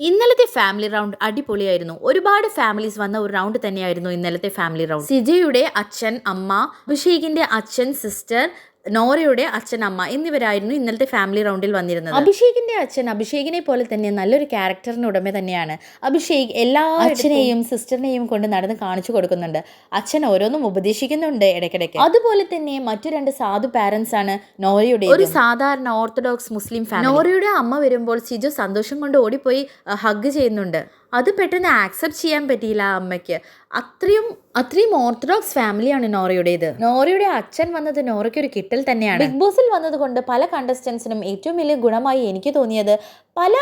ഇന്നലത്തെ family round അടിപൊളിയായിരുന്നു. ഒരുപാട് ഫാമിലീസ് വന്ന ഒരു റൗണ്ട് തന്നെയായിരുന്നു ഇന്നലത്തെ ഫാമിലി റൗണ്ട് സിജയുടെ അച്ഛൻ അമ്മ അഭിഷേകിന്റെ അച്ഛൻ സിസ്റ്റർ നോറയുടെ അച്ഛൻ അമ്മ എന്നിവരായിരുന്നു ഇന്നലത്തെ ഫാമിലി റൗണ്ടിൽ വന്നിരുന്നത്. അഭിഷേകിന്റെ അച്ഛൻ അഭിഷേകിനെ പോലെ തന്നെ നല്ലൊരു ക്യാരക്ടറിന് ഉടമ തന്നെയാണ്. അഭിഷേക് എല്ലാ അച്ഛനെയും. സിസ്റ്ററിനെയും കൊണ്ട് നടന്ന് കാണിച്ചു കൊടുക്കുന്നുണ്ട്. അച്ഛൻ ഓരോന്നും ഉപദേശിക്കുന്നുണ്ട് ഇടയ്ക്കിടയ്ക്ക്. അതുപോലെ തന്നെ മറ്റു രണ്ട് സാധു പാരന്റ്സ് ആണ് നോറയുടെ ഒരു സാധാരണ ഓർത്തഡോക്സ് മുസ്ലിം ഫാമിലി നോറയുടെ അമ്മ വരുമ്പോൾ സിജു സന്തോഷം കൊണ്ട് ഓടിപ്പോയി ഹഗ് ചെയ്യുന്നുണ്ട്. അത് പെട്ടെന്ന് ആക്സെപ്റ്റ് ചെയ്യാൻ പറ്റിയില്ല ആ അമ്മയ്ക്ക്. അത്രയും അത്രയും ഓർത്തഡോക്സ് ഫാമിലിയാണ് നോറയുടേത്. നോറയുടെ അച്ഛൻ വന്നത് നോറയ്ക്ക് ഒരു കിട്ടൽ തന്നെയാണ്. ബിഗ് ബോസിൽ വന്നതുകൊണ്ട് പല കണ്ടസ്റ്റൻസിനും ഏറ്റവും വലിയ ഗുണമായി എനിക്ക് തോന്നിയത് പല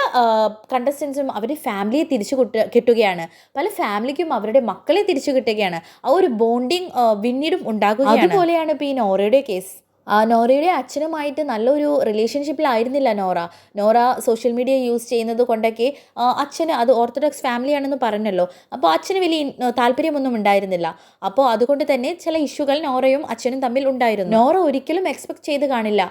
കണ്ടസ്റ്റൻസും അവരുടെ ഫാമിലിയെ തിരിച്ചു കിട്ട കിട്ടുകയാണ്. പല ഫാമിലിക്കും അവരുടെ മക്കളെ തിരിച്ചു കിട്ടുകയാണ്. ആ ഒരു ബോണ്ടിങ് പിന്നീടും ഉണ്ടാകുക അതുപോലെയാണ് ഇപ്പോൾ ഈ നോറയുടെ കേസ് നോറയുടെ അച്ഛനുമായിട്ട് നല്ലൊരു റിലേഷൻഷിപ്പിലായിരുന്നില്ല Nora. Nora social media use ചെയ്യുന്നത് കൊണ്ടൊക്കെ അച്ഛന് അത് ഓർത്തഡോക്സ് ഫാമിലിയാണെന്ന് പറഞ്ഞല്ലോ. അപ്പോൾ അച്ഛന് വലിയ താല്പര്യമൊന്നും ഉണ്ടായിരുന്നില്ല. അപ്പോൾ അതുകൊണ്ട് തന്നെ ചില ഇഷ്യൂകൾ നോറയും അച്ഛനും തമ്മിൽ ഉണ്ടായിരുന്നു. നോറ ഒരിക്കലും എക്സ്പെക്ട് ചെയ്ത് കാണില്ല.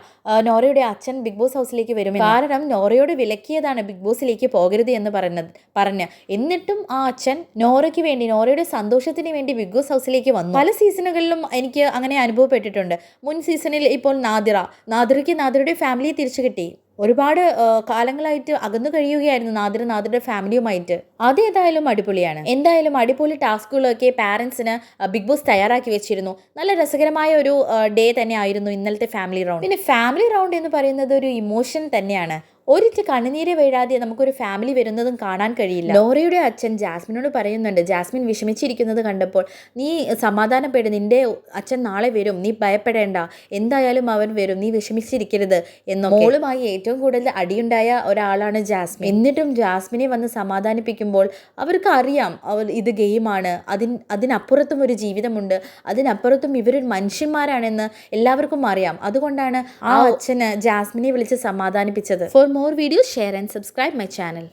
നോറയുടെ അച്ഛൻ ബിഗ് ബോസ് ഹൗസിലേക്ക് വരും കാരണം നോറയോട് വിലക്കിയതാണ് ബിഗ് ബോസിലേക്ക് പോകരുത് എന്ന് പറഞ്ഞത് പറഞ്ഞ്. എന്നിട്ടും ആ അച്ഛൻ നോറയ്ക്ക് വേണ്ടി നോറയുടെ സന്തോഷത്തിന് വേണ്ടി ബിഗ് ബോസ് ഹൗസിലേക്ക് വന്നു. പല സീസണുകളിലും എനിക്ക് അങ്ങനെ അനുഭവപ്പെട്ടിട്ടുണ്ട്. മുൻ സീസണിൽ ഇപ്പോൾ നാദിറ. നാദിറയ്ക്ക് നാദിറയുടെ ഫാമിലിയെ തിരിച്ചു കിട്ടി. ഒരുപാട് കാലങ്ങളായിട്ട് അകന്നു കഴിയുകയായിരുന്നു നാദിറ നാദിറയുടെ ഫാമിലിയുമായിട്ട് അത് ഏതായാലും അടിപൊളിയാണ്. എന്തായാലും അടിപൊളി ടാസ്കുകളൊക്കെ പാരൻസിന് ബിഗ് ബോസ് തയ്യാറാക്കി വെച്ചിരുന്നു. നല്ല രസകരമായ ഒരു ഡേ തന്നെ ആയിരുന്നു ഇന്നലത്തെ ഫാമിലി റൗണ്ട് പിന്നെ ഫാമിലി റൗണ്ട് എന്ന് പറയുന്നത് ഒരു ഇമോഷൻ തന്നെയാണ്. ഒരിറ്റ് കണ്ണുനീര് വീഴാതെ നമുക്കൊരു ഫാമിലി വരുന്നതും കാണാൻ കഴിയില്ല. ലോറയുടെ അച്ഛൻ ജാസ്മിനോട് പറയുന്നുണ്ട് ജാസ്മിൻ വിഷമിച്ചിരിക്കുന്നത് കണ്ടപ്പോൾ നീ സമാധാനപ്പെട് നിന്റെ അച്ഛൻ നാളെ വരും നീ ഭയപ്പെടേണ്ട എന്തായാലും അവൻ വരും നീ വിഷമിച്ചിരിക്കരുത് എന്ന മോളുമായി ഏറ്റവും കൂടുതൽ അടിയുണ്ടായ ഒരാളാണ് ജാസ്മിൻ. എന്നിട്ടും ജാസ്മിനെ വന്ന് സമാധാനിപ്പിക്കുമ്പോൾ അവർക്ക് അറിയാം അവർ ഇത് ഗെയിമാണ് അതിന് അതിനപ്പുറത്തും ഒരു ജീവിതമുണ്ട് അതിനപ്പുറത്തും ഇവരൊരു മനുഷ്യന്മാരാണെന്ന് എല്ലാവർക്കും അറിയാം. അതുകൊണ്ടാണ് ആ അച്ഛന് ജാസ്മിനെ വിളിച്ച് സമാധാനിപ്പിച്ചത്. For more videos, share and subscribe my channel.